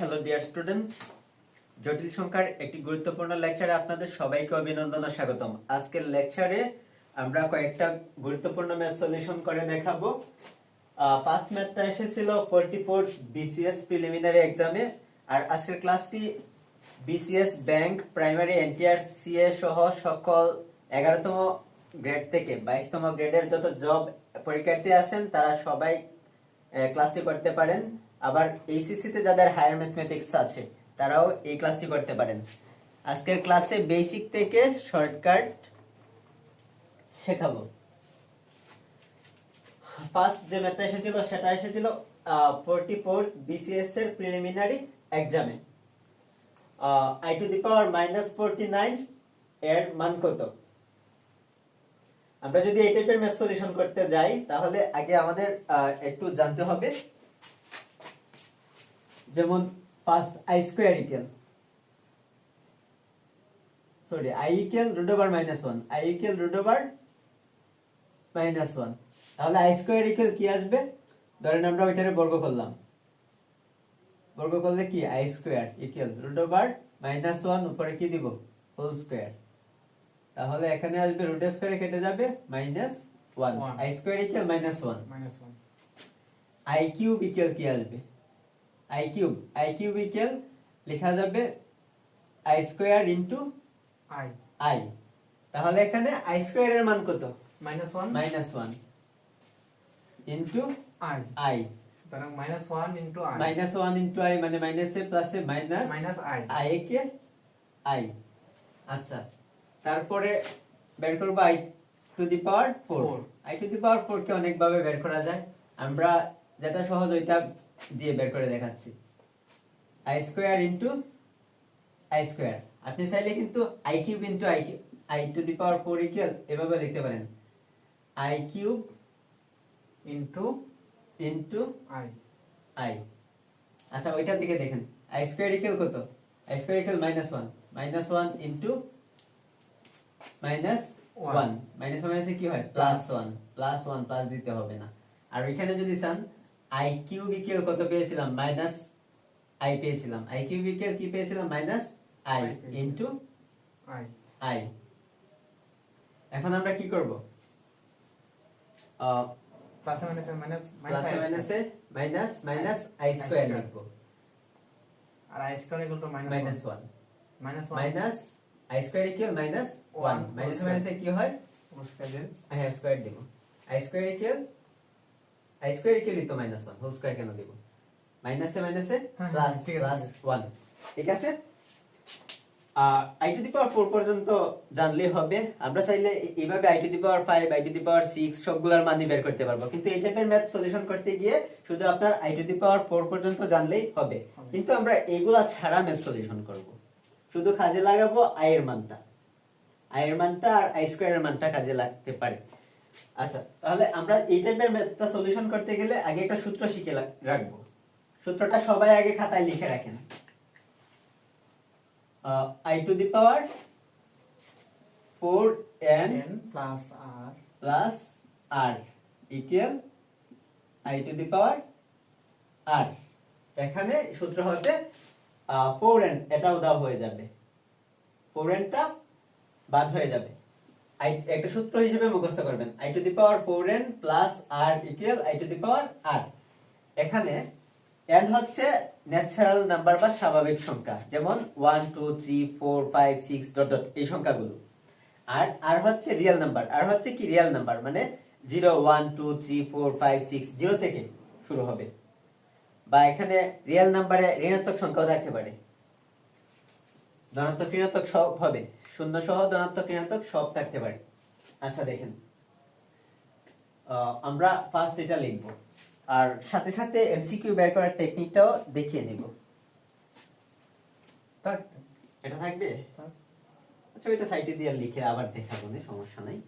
Hello dear student জটিল সংখ্যার একটি গুরুত্বপূর্ণ লেকচারে আপনাদের সবাইকে অভিনন্দন ও স্বাগতম। আজকের লেকচারে আমরা কয়েকটা গুরুত্বপূর্ণ ম্যাথ সলিউশন করে দেখাবো। ফার্স্ট ম্যাথটা এসেছিল ফোরটি ফোর বিসিএস প্রিলিমিনারি এক্সামে আর আজকের ক্লাসটি BCS bank primary NTR CA সহ সকল এগারোতম গ্রেড থেকে বাইশতম গ্রেডের যত জব পরীক্ষার্থী আছেন, তারা সবাই ক্লাসটি করতে পারেন। আবার এইসিসি তে যাদের হায়ার ম্যাথমেটিক্স আছে, তারাও এই ক্লাসটি করতে পারেন। আজকের ক্লাসে বেসিক থেকে শর্টকাট শেখাবো। ফার্স্ট যে ম্যাথটা এসেছিল, সেটা এসেছিল ফোরটি ফোর বিসিএস এর প্রিলিমিনারি এক্সামে i to the power minus forty nine এর মান কত? আমরা যদি এই টাইপের ম্যাথ সলিউশন করতে যাই, তাহলে আগে আমাদের একটু জানতে হবে যেমন first i square equal sorry i equal root over minus one i equal root over minus one তাহলে আই স্কোয়ার ইকুয়াল কি আসবে? ধরেন আমরা ওইটারে বর্গ করলাম। বর্গ করলে কি? I square equal root over minus one উপরে কি দিব? হোল স্কোয়ার তাহলে এখানে আসবে রুট স্কোয়ারে কেটে যাবে minus one i square equal minus one minus one i cube equal কি আসবে? I cube i cube equal লেখা যাবে i square into i i তাহলে এখানে আই স্কোয়ার এর মান কত? Minus one minus one into i i সুতরাং minus one into i minus one into i মানে মাইনাসে প্লাসে মাইনাস মাইনাস আই আই কে আই আচ্ছা তারপরে বের করব i to the power four. I to the power four কে অনেকভাবে বের করা যায়। আমরা যেটা সহজ ওইটা দিয়ে বের করে দেখাচ্ছি। I square into i square আপনি চাইলে কিন্তু i cube into i i to the power four equal এভাবে লিখতে পারেন। I cube into into i i আচ্ছা ওইটার দিকে দেখেন। আই স্কোয়ার ইকুয়াল কত? I square equal minus one minus one into minus one minus মাইনাসে কি হয়? Plus one plus one plus দিতে হবে না। আর ওইখানে যদি চান আই কিউব ইকুয়াল কত পেয়েছিলাম? মাইনাস আই পেয়েছিলাম। আই কিউব ইকুয়াল কি পেয়েছিলাম? Minus i. Into i i এখন আমরা কি করব? প্লাসে মাইনাসে মাইনাস প্লাস মাইনাসে minus minus i I square square. R i square equal to minus minus one minus one minus i square equal minus one One. Minus Whole মাইনাসে কি হয়? স্কয়ার আই স্কোয়ার দিব। I square equal i square equal তো minus one whole square কেন দিব? মাইনাসে মাইনাসে হ্যাঁ, প্লাস প্লাস। ওয়ান ঠিক আছে? I to the power four পর্যন্ত জানলেই হবে। আমরা চাইলে এইভাবে i to the power five i to the power six সবগুলোর মানই বের করতে পারব। কিন্তু এই টাইপের ম্যাথ সলিউশন করতে গিয়ে শুধু আপনার i to the power four পর্যন্ত জানলেই হবে। কিন্তু আমরা এইগুলা ছাড়া ম্যাথ সলিউশন করব। শুধু কাজে লাগাবো আই এর মানটা। আই এর মানটা আর আই স্কোয়ারের মানটা কাজে লাগতে পারে। আচ্ছা তাহলে আমরা এই টাইপের ম্যাথটা সলিউশন করতে গেলে আগে একটা সূত্র শিখে রাখব। সূত্রটা সবাই আগে খাতায় লিখে রাখেন। I to the power four n plus r plus r equal i to the power r এখানে সূত্র হতে ফোর এন এটাও দেওয়া হয়ে যাবে। ফোর এনটা বাদ হয়ে যাবে। আই একটা সূত্র হিসেবে মুখস্থ করবেন। I to the power four n plus r equal i to the power r এখানে এন হচ্ছে ন্যাচারাল নাম্বার বা স্বাভাবিক সংখ্যা, যেমন one two three four five six dot dot এই সংখ্যাগুলো। আর আর হচ্ছে রিয়েল নাম্বার আর হচ্ছে কি রিয়েল নাম্বার মানে zero one two three four five six zero থেকে শুরু হবে। বা এখানে রিয়েল নাম্বারে ঋণাত্মক সংখ্যাও থাকতে পারে। ধনাত্মক ঋণাত্মক সব হবে। শূন্য সহ ধনাত্মক ঋণাত্মক সব থাকতে পারে। আচ্ছা দেখেন। আমরা ফার্স্ট এটা লিখব। আর সাথে সাথে এমসিকিউ বের করার টেকনিকটাও দেখিয়ে নেব। এটা থাকবে? আচ্ছা ওইটা সাইটে দিয়ে লিখে আবার দেখাবো না সমস্যা নাই।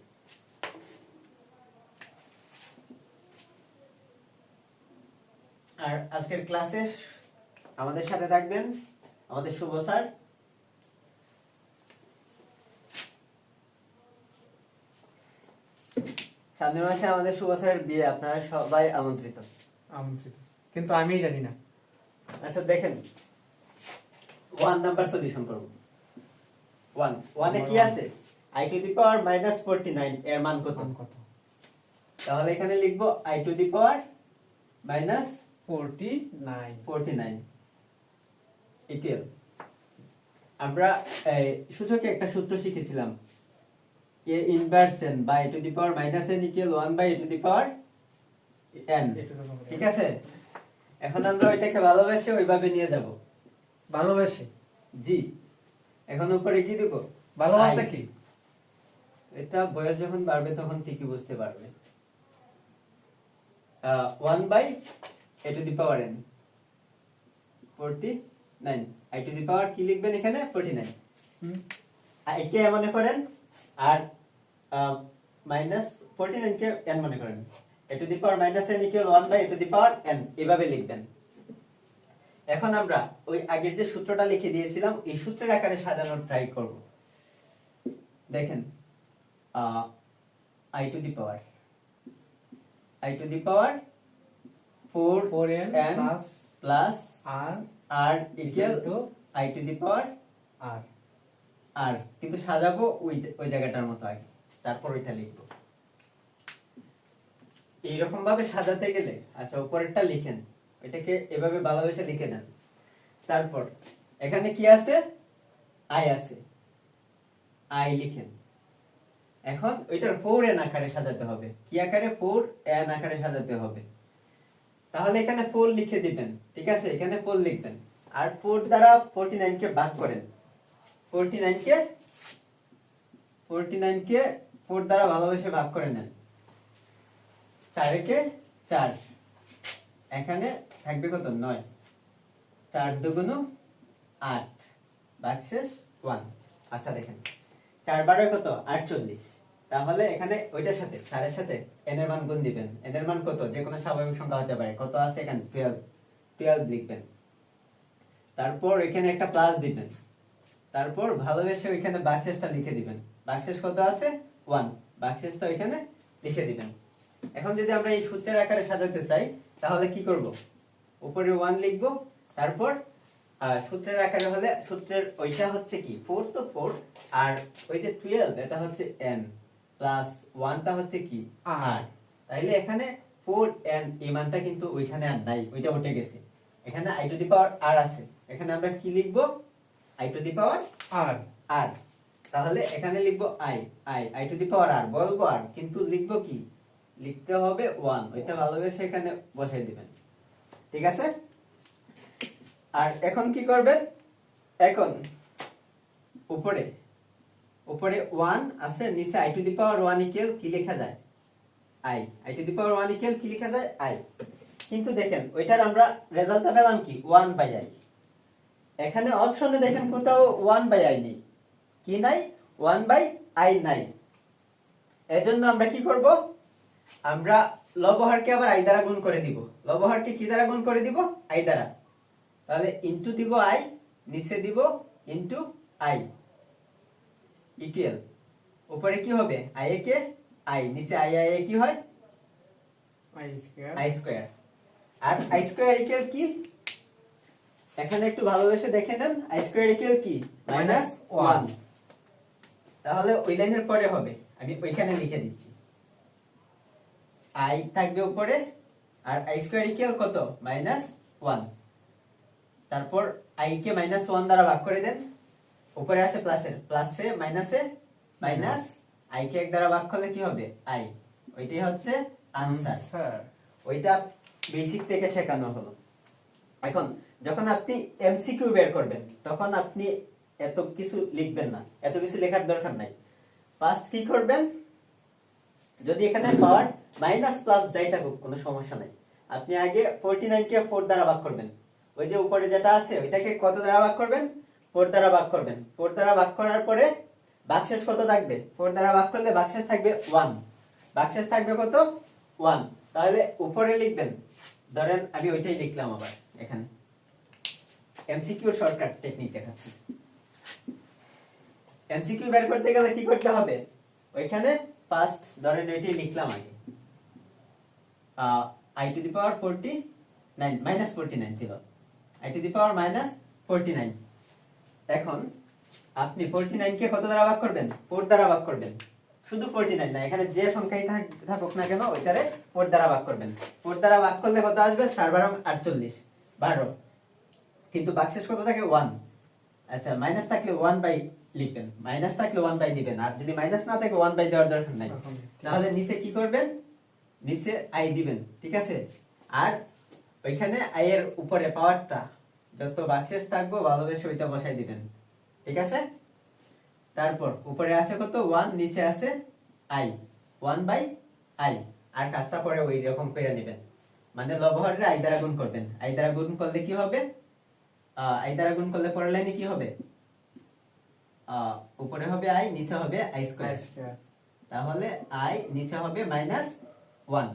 আর আজকের ক্লাসে আমাদের সাথে থাকবেন আমাদের শুভ স্যার। সামনের মাসে আমাদের শুভ স্যারের বিয়ে আপনারা সবাই আমন্ত্রিত। আমন্ত্রিত। কিন্তু আমি জানি না। আচ্ছা দেখেন। ওয়ান নাম্বার সলিউশন করব। ওয়ান ওয়ানে কি আছে? I to the power minus forty nine এর মান কত? কত? তাহলে এখানে লিখব i to the power minus forty nine forty nine equal আমরা এই, সূচকে একটা সূত্র শিখেছিলাম। A inverse n by to the power minus n equal one by to the power n ঠিক আছে? এখন আমরা ওইটাকে ভালোবেসে ওইভাবে নিয়ে যাব। ভালোবাসে? জি। এখন উপরে কি দেবো? ভালোবাসা কি? এটা বয়স যখন বাড়বে তখন ঠিকই বুঝতে পারবে। One by a to the power n forty nine i to the power কি লিখবেন এখানে? ফোরটি নাইন হুম। আই কে মনে করেন? আর মাইনাস ফোরটি নাইন কে এন মনে করেন। A to the power minus n equal one by a to the power n এভাবে লিখবেন। এখন আমরা ওই আগের যে সূত্রটা লিখে দিয়েছিলাম এই সূত্রের আকারে সাজানোর ট্রাই করব। দেখেন i to the power i to the power four four n plus r r equal to i to the power r r, কিন্তু সাজাবো ওই ওই জায়গাটার মতো আগে। তারপর ওইটা লিখব। এইরকম ভাবে সাজাতে গেলে আচ্ছা উপরেরটা লিখেন। এটাকে এভাবে ভালোবেসে লিখে দেন। তারপর, এখানে কি আছে? আই আছে। আই লিখেন। এখন ওইটার ফোর এন আকারে সাজাতে হবে। কি আকারে? ফোর এন আকারে সাজাতে হবে। তাহলে এখানে ফোর লিখে দিবেন, ঠিক আছে? এখানে ফোর লিখবেন। আর ফোর দ্বারা ফোরটি কে ভাগ করেন। ফোরটি কে ফোরটি কে ফোর দ্বারা ভালোবেসে ভাগ করে নেন। চারেকে চার। এখানে থাকবে কত? নয়। চার দুগুণ আট। বাকশেষ ওয়ান আচ্ছা দেখেন। চার বারো কত? আটচল্লিশ। তাহলে এখানে ওইটার সাথে, চারের সাথে এন এর মান গুণ দিবেন। এন এর মান কত? যে কোনো স্বাভাবিক সংখ্যা হতে পারে। কত আছে এখানে? টুয়েলভ টুয়েলভ লিখবেন। তারপর এখানে একটা প্লাস দিবেন। তারপর ভালোবেসে ওইখানে বাকশেষটা লিখে দিবেন। বাকশেষ কত আছে? ওয়ান বাকশেষটা ওইখানে লিখে দিবেন। এখন যদি আমরা এই সূত্রের আকারে সাজাতে চাই তাহলে কি করব? উপরে ওয়ান লিখব তারপর সূত্রের আকারে হলে সূত্রের ওইটা হচ্ছে কি? ফোর তো ফোর আর ওই যে টুয়েলভ এটা হচ্ছে এন প্লাস ওয়ানটা হচ্ছে কি? আর তাইলে এখানে ফোর এন এই মানটা কিন্তু ওইখানে আর নাই ওইটা উঠে গেছে। এখানে আই টু দি পাওয়ার আর আছে। এখানে আমরা কি লিখব? I to the power r আর তাহলে এখানে লিখব i i i to the power r বলব আর কিন্তু লিখব কি? লিখতে হবে ওয়ান ওইটা ভালোবেসে এখানে বসাই দিবেন। ঠিক আছে? আর এখন কি করবেন এখন উপরে উপরে ওয়ান আছে নিচে i to the power one equal কি লেখা যায়? I i to the power one equal কি লেখা যায়? আই কিন্তু দেখেন ওইটার আমরা রেজাল্টটা পেলাম কি? ওয়ান বাই আই এখানে অপশনে দেখেন কোথাও ওয়ান বাই আই নেই। কি নাই? ওয়ান বাই আই নাই। এজন্য আমরা কি করব? আমরা লবহারকে আবার আই দ্বারা গুণ করে দিব। লবহারকে কি দ্বারা গুণ করে দিব? আই দ্বারা। তাহলে ইনটু দিব আই নিচে দিব ইনটু আই ইকুয়াল উপরে কি হবে? আই এ কে আই নিচে আই আই এ কি হয়? আই স্কয়ার আর আই স্কয়ার ইকুয়াল কি? এখানে একটু ভালোবেসে দেখে নেন আই স্কয়ার ইকুয়াল কি? মাইনাস ওয়ান তাহলে ওই লাইনের পরে হবে আমি ওইখানে লিখে দিচ্ছি। আই থাকবে উপরে আর আই স্কয়ার ইকুয়াল কত? মাইনাস ওয়ান তারপর আই কে মাইনাস ওয়ান দ্বারা ভাগ করে দেন। উপরে আছে প্লাসের প্লাসে মাইনাসে মাইনাস আই কে এক দ্বারা ভাগ করলে কি হবে? আই ওইটাই হচ্ছে আনসার ওইটা বেসিক থেকে শেখানো হলো। এখন যখন আপনি এমসিকিউ বের করবেন, তখন আপনি এত কিছু লিখবেন না, এত কিছু লেখার দরকার নাই। ফার্স্ট কি করবেন? যদি এখানে পাওয়ার মাইনাস প্লাস যাই থাকুক, কোনো সমস্যা নাই। আপনি আগে ফোরটি কে ফোর দ্বারা ভাগ করবেন। ওই যে উপরে যেটা আছে, ওইটাকে কত দ্বারা ভাগ করবেন? ফোর দ্বারা ভাগ করবেন। ফোর দ্বারা ভাগ করার পরে বাক্সেস কত থাকবে? ফোর দ্বারা ভাগ করলে বাক্সেস থাকবে ওয়ান বাক্সেস থাকবে কত? ওয়ান তাহলে উপরে লিখবেন। ধরেন আমি ওইটাই লিখলাম আবার এখানে। এমসিকিউর শর্টকাট টেকনিক দেখাচ্ছি। এমসিকিউ বের করতে গেলে কি করতে হবে? ওইখানে ফার্স্ট ধরেন ওইটাই লিখলাম আগে। I to the power forty nine minus forty nine ছিল। I to the power minus forty nine এখন আপনি ফোরটি কে কত দ্বারা ভাগ করবেন? ফোর দ্বারা ভাগ করবেন। শুধু ফোরটি নাইন না, এখানে যে সংখ্যাই থাক- থাকুক না কেন, ওইটারে ফোর দ্বারা ভাগ করবেন। ফোর দ্বারা ভাগ করলে কত আসবে? চার বারো আটচল্লিশ। বারো। কিন্তু বাক্সেস কত থাকে ওয়ান আচ্ছা মাইনাস থাকলে ওয়ান বাই লিখবেন। মাইনাস থাকলে ওয়ান বাই দিবেন আর যদি মাইনাস না থাকে ওয়ান বাই দেওয়ার দরকার নাই। তাহলে নিচে কি করবেন? নিচে আই দিবেন ঠিক আছে? আর ওইখানে আই এর উপরে পাওয়ারটা যত বাক্সেস থাকব ভালোবেসে ওইটা বসাই দিবেন। ঠিক আছে? তারপর উপরে আছে কত? ওয়ান নিচে আছে আই ওয়ান বাই আই আর কাজটা পরে ওই রকম করে নেবেন। মানে লবহরে আই দ্বারা গুণ করবেন। আই দ্বারা গুণ করলে কি হবে? আই দ্বারা গুণ করলে পরের লাইনে কি হবে? উপরে হবে আই নিচে হবে আই স্কোয়ার। তাহলে আই নিচে হবে মাইনাস ওয়ান।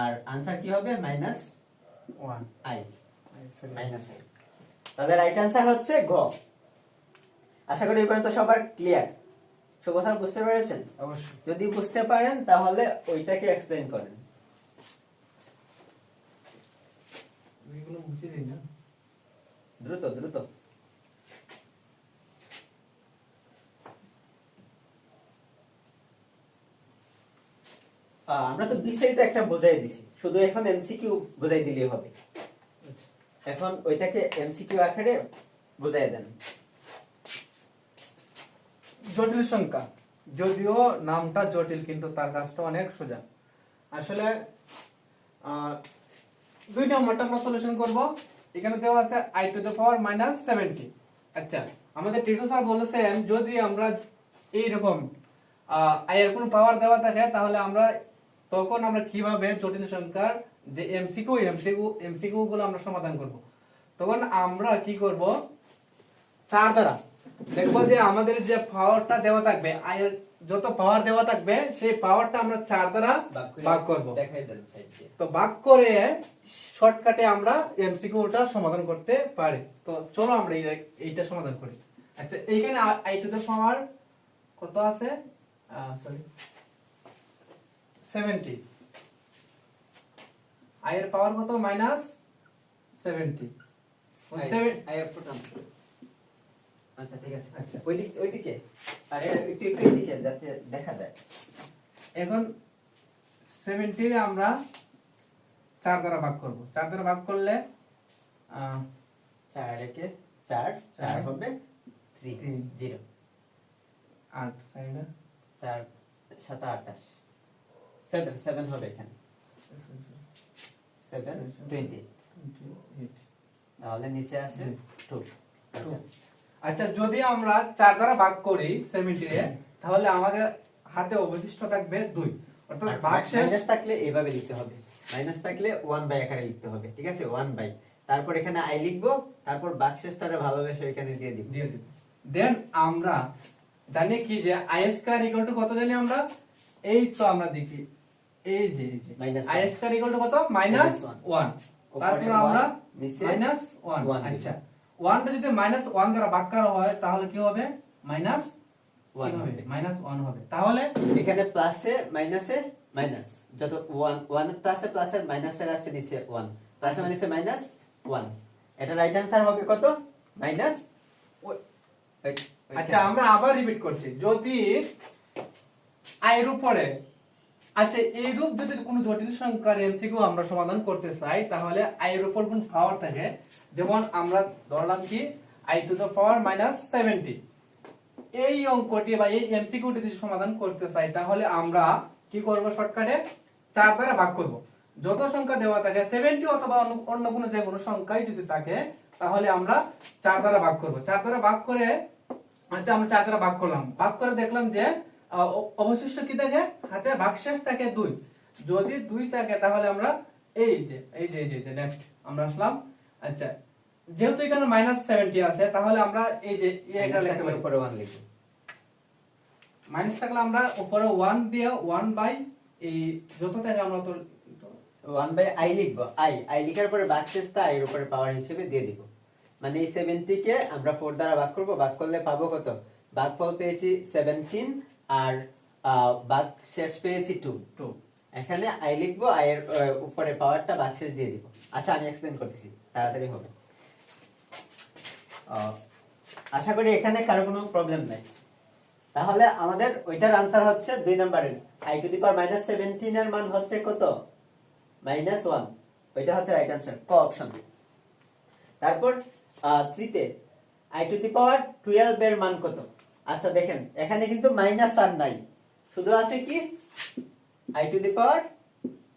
আর আনসার কি হবে? Minus one. I. Minus i. তাহলে রাইট আনসার হচ্ছে গ। আশা করি এই পর্যন্ত সবার ক্লিয়ার। শুভ স্যার বুঝতে পেরেছেন? অবশ্যই। যদি বুঝতে পারেন তাহলে ওইটাকে এক্সপ্লেইন করেন। এগুলো মুছে দিই না। দ্রুত দ্রুত। আমরা তো বিস্তারিত একটা বোঝাই দিছি। শুধু এখন এমসিকিউ বোঝাই দিলেই হবে। এখন ওইটাকে এমসিকিউ আকারে বোঝাই দেন। জটিল সংখ্যা। যদিও নামটা জটিল, কিন্তু তার কাজটা অনেক সোজা। আসলে দুই নম্বরটা আমরা সলিউশন করব। এখানে দেওয়া আছে i to the power minus seventy আচ্ছা আমাদের টিটু স্যার বলেছেন, যদি আমরা এইরকম আই এর কোনো পাওয়ার দেওয়া থাকে, তাহলে আমরা তখন আমরা কীভাবে জটিল সংখ্যার যে এমসিকিউ এমসিকিউ এমসিকিউ গুলো আমরা সমাধান করব? তখন আমরা কি করব? চার দ্বারা। দেখব যে আমাদের যে পাওয়ারটা দেওয়া থাকবে আয়ের যত পাওয়ার দেওয়া থাকবে সেই পাওয়ারটা আমরা চার দ্বারা ভাগ করব। তো ভাগ করে শর্টকাটে আমরা এমসিকিউটা সমাধান করতে পারি। তো চলো আমরা এইটা সমাধান করি। আচ্ছা এইখানে আই টু দ্য পাওয়ার কত আছে? সরি সেভেন্টি আই এর পাওয়ার কত? মাইনাস সেভেন্টি সেভেন আই এর প্রথম আচ্ছা ঠিক আছে। আচ্ছা। ওইদিক ওইদিকে? আরে যাতে দেখা যায়। এখন সেভেন্টি আমরা চার দ্বারা ভাগ করব। চার দ্বারা ভাগ করলে চার একে চার চার চার। হবে থ্রি তিন। জিরো আট চার সাত আটাশ সেভেন সেভেন হবে এখানে। সেভেন টোয়েন্টি তাহলে নিচে আছে টু আচ্ছা। আচ্ছা যদি আমরা চার দ্বারা ভাগ করি সেভেন্টি তাহলে আমাদের হাতে অবশিষ্ট থাকবে দুই। অর্থাৎ থাকলে এইভাবে লিখতে হবে। মাইনাস থাকলে ওয়ান বাই আকারে লিখতে হবে ঠিক আছে? ওয়ান বাই তারপর এখানে আই লিখব তারপর ভালোবেসে এখানে দিয়ে দিব। দিয়ে দিব। দেন আমরা জানি কি যে আই স্কয়ার ইকুয়াল টু কত জানি আমরা? এই তো আমরা দেখি। এই যে আই স্কয়ার ইকুয়াল টু কত? মাইনাস ওয়ান তারপর আমরা মাইনাস ওয়ান one আচ্ছা। ওয়ানটা যদি মাইনাস ওয়ান দ্বারা ভাগ করা হয় তাহলে কি হবে? মাইনাস ওয়ান হবে মাইনাস ওয়ান হবে। তাহলে এখানে প্লাসে মাইনাসে মাইনাস যত ওয়ান ওয়ান প্লাসে প্লাসে মাইনাসের আছে নিচে প্লাসে মাইনাসে এটা রাইট হবে কত? মাইনাস আচ্ছা আমরা আবার রিপিট করছি। যদি আয়ের উপরে আচ্ছা এই রূপ যদি কোনো জটিল সংখ্যার এমসিকিউ আমরা সমাধান করতে চাই তাহলে আয়ের উপর কোন পাওয়ার থাকে? যেমন আমরা ধরলাম কি i to the power minus seventy এই অঙ্কটি বা এই এমসিকিউটি যদি সমাধান করতে চাই, তাহলে আমরা কি করব শর্টকাটে চার দ্বারা ভাগ করব। যত সংখ্যা দেওয়া থাকে সেভেন্টি অথবা অন্য- কোনো যে কোনো সংখ্যাই যদি থাকে, তাহলে আমরা চার দ্বারা ভাগ করব। চার দ্বারা ভাগ করে আচ্ছা আমরা চার দ্বারা ভাগ করলাম। ভাগ করে দেখলাম যে অবশিষ্ট কি থাকে? হাতে ভাগশেষ থাকে দুই। যদি দুই থাকে, তাহলে আমরা এই যে এই যে এই যে নেক্সট আমরা আসলাম। আচ্ছা যেহেতু এখানে মাইনাস সেভেন্টি আছে তাহলে আমরা এই যে এটা লিখতে পারি। উপরে ওয়ান লিখব। মাইনাস থাকলে আমরা উপরে ওয়ান দিয়ে ওয়ান বাই এই যত থাকে আমরা তো ওয়ান বাই আই লিখব। আই আই লিখার পরে বাক্সেসটা আই এর উপরে পাওয়ার হিসেবে দিয়ে দিব। মানে এই সেভেন্টি কে আমরা ফোর দ্বারা ভাগ করব। ভাগ করলে পাবো কত? ভাগফল পেয়েছি সেভেন্টিন আর ভাগ শেষ পেয়েছি টু টু এখানে আই লিখব। আই এর উপরে পাওয়ারটা বাক্সেস দিয়ে দিব। আচ্ছা আমি এক্সপ্লেন করতেছি। তাড়াতাড়ি হবে। আশা করি এখানে কারও কোনো প্রবলেম নাই। তাহলে আমাদের ওইটার আনসার হচ্ছে দুই নম্বরের। I to the power minus seventeen এর মান হচ্ছে কত? মাইনাস ওয়ান ওইটা হচ্ছে রাইট আনসার ক অপশন তারপর থ্রিতে i to the power twelve এর মান কত? আচ্ছা দেখেন, এখানে কিন্তু মাইনাস আর নাই। শুধু আছে কি? I to the power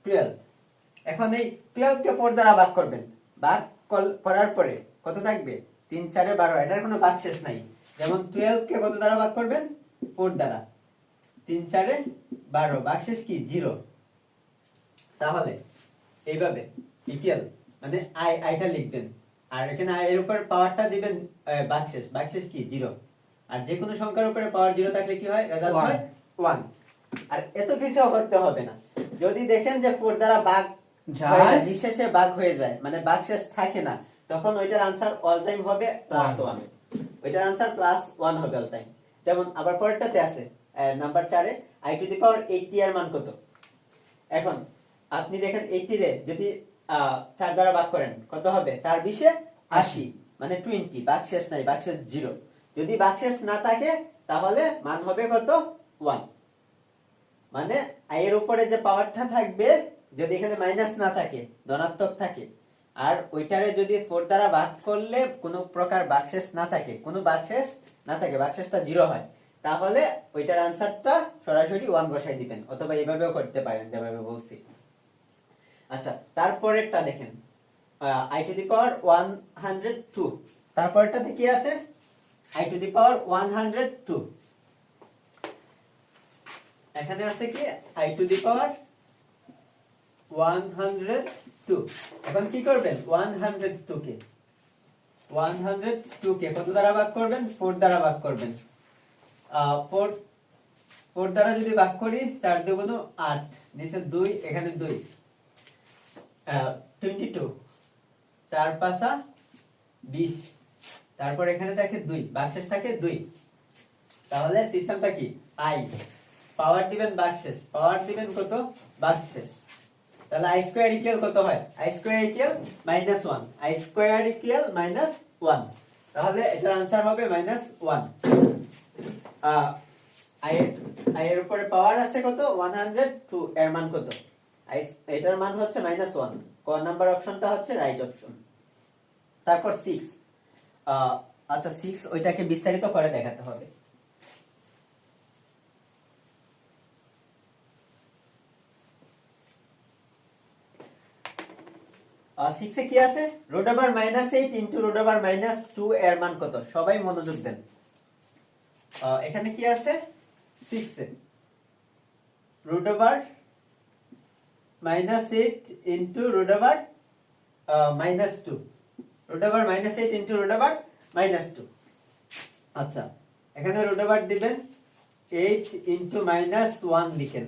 twelve এখন এই টুয়েলভ কে ফোর দ্বারা ভাগ করবেন। ভাগ করার পরে কত থাকবে? তিন চারে বারো এটার কোনো ভাগ শেষ নাই। যেমন টুয়েলভ কে কত দ্বারা ভাগ করবেন? ফোর দ্বারা। তিন চারে বারো ভাগ শেষ কি? জিরো তাহলে এইভাবে ইকুয়াল মানে আই আইটা লিখবেন। আর এখানে আই এর উপর পাওয়ারটা দিবেন বাকশেষ বাকশেষ কি? জিরো আর যে কোনো সংখ্যার উপরে পাওয়ার জিরো থাকলে কি হয়? রেজাল্ট হয় ওয়ান আর এত কিছু করতে হবে না। যদি দেখেন যে ফোর দ্বারা বাঘ যায়। নিঃশেষে বাঘ হয়ে যায় মানে বাকশেষ থাকে না তখন ওইটার আনসার অল টাইম হবে প্লাস ওয়ান ওইটার আনসার প্লাস ওয়ান হবে অল টাইম যেমন আবার পরেরটাতে আছে নাম্বার চারে i to the power eighty এর মান কত? এখন আপনি দেখেন এইটটি রে যদি চার দ্বারা ভাগ করেন, কত হবে? চার বিশে আশি মানে টোয়েন্টি বাকশেষ নাই বাকশেষ জিরো যদি বাকশেষ না থাকে, তাহলে মান হবে কত? ওয়ান মানে আই এর উপরে যে পাওয়ারটা থাকবে, যদি এখানে মাইনাস না থাকে, ধনাত্মক থাকে আর ওইটারে যদি ফোর দ্বারা ভাগ করলে কোনো প্রকার বাকশেষ না থাকে, কোনো বাকশেষ না থাকে বাকশেষটা জিরো হয়, তাহলে ওইটার আনসারটা সরাসরি ওয়ান বসাই দিবেন, অথবা এভাবেও করতে পারেন, যেভাবে বলছি। আচ্ছা তারপরেরটা দেখেন i to the power one hundred two তারপরেরটাতে কি আছে? I to the power one hundred two এখানে আছে কি? I to the power one hundred two এখন কি করবেন? ওয়ান হান্ড্রেড টু কে ওয়ান হান্ড্রেড টু কে কত দ্বারা ভাগ করবেন? ফোর দ্বারা ভাগ করবেন। ফোর ফোর দ্বারা যদি ভাগ করি, চার দুগুণ আট। নিচে দুই, এখানে দুই। টোয়েন্টি টু চার পাঁচা বিশ। তারপর এখানে থাকে দুই। বাক্সেস থাকে দুই। তাহলে সিস্টেমটা কি? আই পাওয়ার দিবেন বাক্সেস পাওয়ার দিবেন কত? বাক্সেস তাহলে আই স্কোয়ার ইকুয়াল কত হয়? I square equal minus one i square equal minus one তাহলে এটার আনসার হবে মাইনাস ওয়ান আই এর উপরে পাওয়ার আছে কত? ওয়ান হান্ড্রেড টু এর মান কত? আই এটার মান হচ্ছে মাইনাস ওয়ান ক নাম্বার অপশনটা হচ্ছে রাইট অপশন তারপর সিক্স আচ্ছা সিক্স ওইটাকে বিস্তারিত করে দেখাতে হবে। সিক্সে কি আছে? Root over minus eight into root over minus two এর মান কত? সবাই মনোযোগ দেন। এখানে কি আছে? সিক্সে root over minus over minus two over minus eight into over minus two আচ্ছা এখানে রুট ওভার দিবেন এইট ইন্টু মাইনাস ওয়ান লিখেন।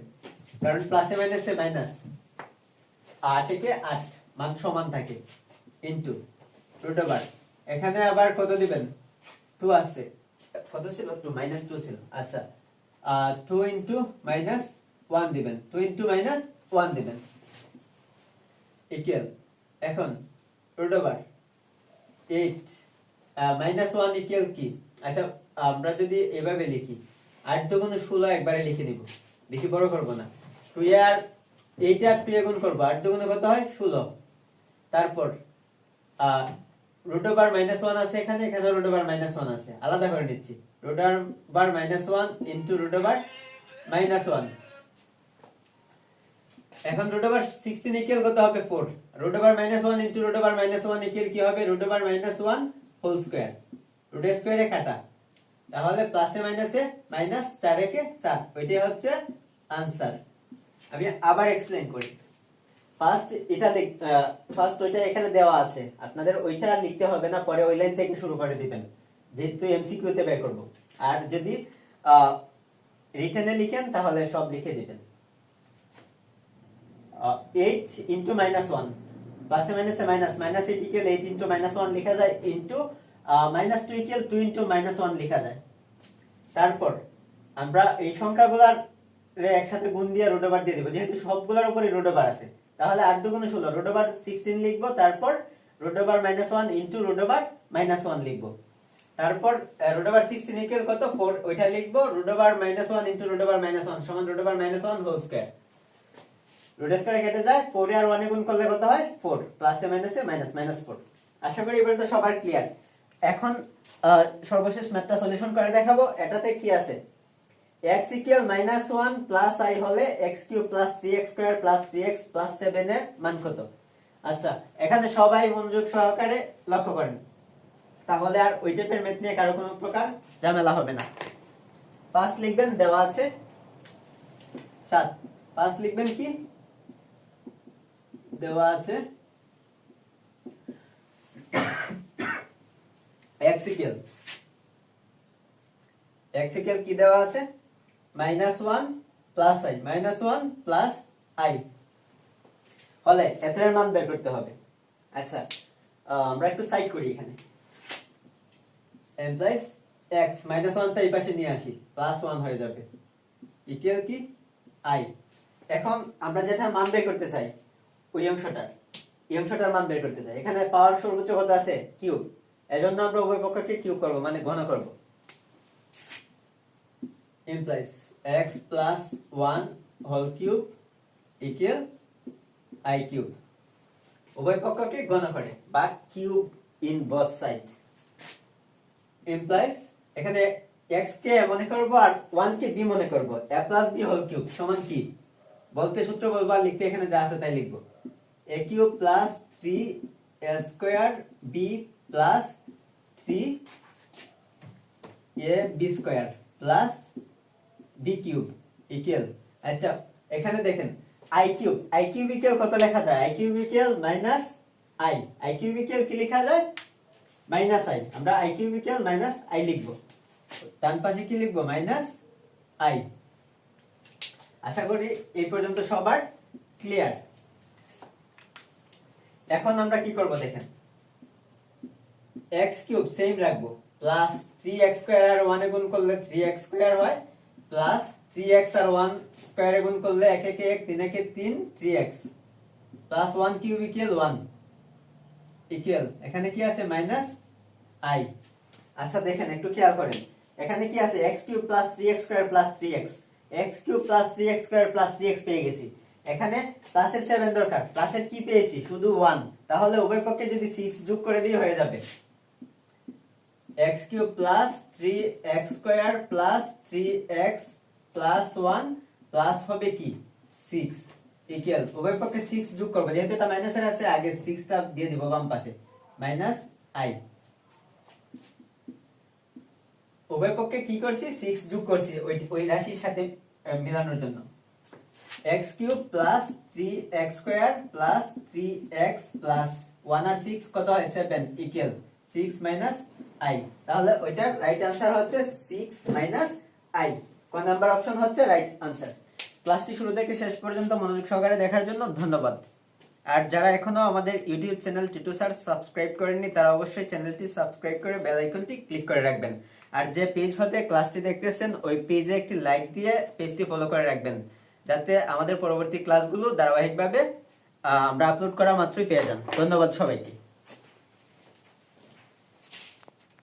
কারণ প্লাসে মাইনাসে মাইনাস আট থেকে আট। মান সমান থাকে ইন্টু রুট ওভার এখানে আবার কত দিবেন? টু আছে কত ছিল? টু মাইনাস টু ছিল। আচ্ছা। টু ইন্টু মাইনাস ওয়ান দিবেন। টু ইন্টু মাইনাস ওয়ান দিবেন। ইকুয়াল এখন root over eight minus one equal কি? আচ্ছা আমরা যদি এভাবে লিখি আট দুগুণ ষোলো একবারে লিখে নিব। বেশি বড় করব না। টু আর এইট টু গুণ করব। আট দুগুণে কত হয়? ষোলো। তারপর রুট ওভার মাইনাস ওয়ান আছে এখানে এখানে রুট ওভার মাইনাস ওয়ান আছে। আলাদা করে নিচ্ছি। Root over minus one into root over minus one এখন রুট ওভার সিক্সটিন ইকুয়াল কত হবে four root over minus one into root over minus one equal কি হবে? Root over minus one whole square root স্কোয়ারে কাটা তাহলে প্লাসে মাইনাসে মাইনাস চার একে চার। ওইটাই হচ্ছে আনসার আমি আবার এক্সপ্লেন করি। ফার্স্ট এটা ফার্স্ট ওইটা এখানে দেওয়া আছে। আপনাদের ওইটা লিখতে হবে না, পরে ওই লাইন থেকে শুরু করে দিবেন। যেহেতু এমসিকিউ তে বের করব। আর যদি রিটেনে লিখেন, তাহলে সব লিখে দিবেন। এইট ইন্টু মাইনাস ওয়ান প্লাসে মাইনাসে minus minus eight equal eight into minus one লেখা যায় into minus two equal two into minus one লেখা যায়। তারপর, আমরা এই সংখ্যাগুলার একসাথে গুণ দিয়ে রুট ওভার দিয়ে দিব। যেহেতু সবগুলোর উপরে রুট ওভার আছে। তাহলে আট দুগুণে ষোলো, রুট ওভার সিক্সটিন লিখব, তারপর root over minus one into root over minus one লিখব। তারপর রুট ওভার সিক্সটিন ইকুয়াল কত? ফোর ওইটা লিখব root over minus one into root over minus one সমান root over minus one whole square root square কেটে যায় four আর ওয়ানে গুণ করলে কত হয়? ফোর প্লাসে মাইনাসে মাইনাস মাইনাস ফোর আশা করি এবার তো সবার ক্লিয়ার এখন সর্বশেষ ম্যাথটা সলিউশন করে দেখাবো। এটাতে কি আছে? X equal minus one plus i হলে x cube plus three x square plus three এক্সের মান কত? আচ্ছা এখানে সবাই মনোযোগ সহকারে লক্ষ্য করেন। তাহলে আর ওই টাইপের ম্যাথ নিয়ে কারও কোনো প্রকার ঝামেলা হবে না। পাঁচ লিখবেন, দেওয়া আছে। সাত। পাঁচ লিখবেন কি? দেওয়া আছে। এক্স ইকুয়াল এক্স ইকুয়াল কি দেওয়া আছে? Minus one plus i minus one plus i হলে এতের মান বের করতে হবে। আচ্ছা আমরা একটু সাইড করি এখানে। এমপ্লয়েজ এক্স মাইনাস ওয়ানটা এই পাশে নিয়ে আসি প্লাস ওয়ান হয়ে যাবে। ইকুয়াল কি? আই এখন আমরা যেটা মান বের করতে চাই, ওই অংশটার। এই অংশটার মান বের করতে চাই। এখানে পাওয়ার সর্বোচ্চ কত আছে? কিউব এজন্য আমরা উভয় পক্ষকে কিউব করব মানে ঘন করব। Implies x plus 1 whole cube equal i cube উভয় পক্ষকে করে বা cube in both side implies এখানে x কে মনে করব আর 1 কে b মনে করব a plus b whole cube সমান কি বলতে সূত্র বলব আর লিখতে এখানে যা আছে তাই লিখব a cube plus 3 a square b plus 3 a b square plus b cube equal আচ্ছা এখানে দেখেন i cube i cube equal কত লেখা যায়? I cube equal minus i i cube equal কি লেখা যায়? মাইনাস আই আমরা i cube equal minus i লিখব। ডান পাশে কি লিখব? মাইনাস আই আশা করি এই পর্যন্ত সবার ক্লিয়ার এখন আমরা কি করব দেখেন? এক্স কিউব সেম রাখব। প্লাস থ্রি এক্স স্কোয়ার আর ওয়ানে গুণ করলে থ্রি এক্স স্কোয়ার হয়। প্লাস থ্রি এক্স আর ওয়ান স্কোয়ারে গুণ করলে এক, একে, এক, তিন, একে তিন three x plus one cube equal one equal এখানে কি আছে? মাইনাস আই আচ্ছা দেখেন, একটু খেয়াল করেন। এখানে কি আছে? X cube plus three x square plus three x x cube plus three x square plus three x পেয়ে গেছি। এখানে প্লাসের সেভেন দরকার। প্লাসের কি পেয়েছি? শুধু ওয়ান তাহলে উভয় পক্ষে যদি সিক্স যোগ করে দিয়ে হয়ে যাবে। X cube plus 3x square plus 3x plus 1 plus হবে কি? 6 ইকুয়াল উভয় পক্ষে 6 যোগ করব। যেহেতু এটা মাইনাসের আছে, আগে 6 টা দিয়ে দিব বাম পাশে। Minus i. উভয় পক্ষে কি করছি? 6 যোগ করছি ওই ওই রাশির সাথে মেলানোর জন্য। X cube plus 3x square plus 3x plus 1 আর 6 কত হয়? 7 ইকুয়াল 6 মাইনাস i. তাহলে ওইটার রাইট আনসার হচ্ছে 6 মাইনাস i. কোন নাম্বার অপশন হচ্ছে রাইট আনসার ক্লাসটি শুরু থেকে শেষ পর্যন্ত মনোযোগ সহকারে দেখার জন্য ধন্যবাদ। আর যারা এখনও আমাদের YouTube channel Titu sir subscribe করেননি, তারা অবশ্যই চ্যানেলটি সাবস্ক্রাইব করে বেল আইকনটি ক্লিক করে রাখবেন। আর যে পেজ হতে ক্লাসটি দেখতেছেন, ওই পেজে একটি লাইক দিয়ে পেজটি ফলো করে রাখবেন। যাতে আমাদের পরবর্তী ক্লাসগুলো ধারাবাহিকভাবে আমরা আপলোড করা মাত্রই পেয়ে যান। ধন্যবাদ সবাইকে।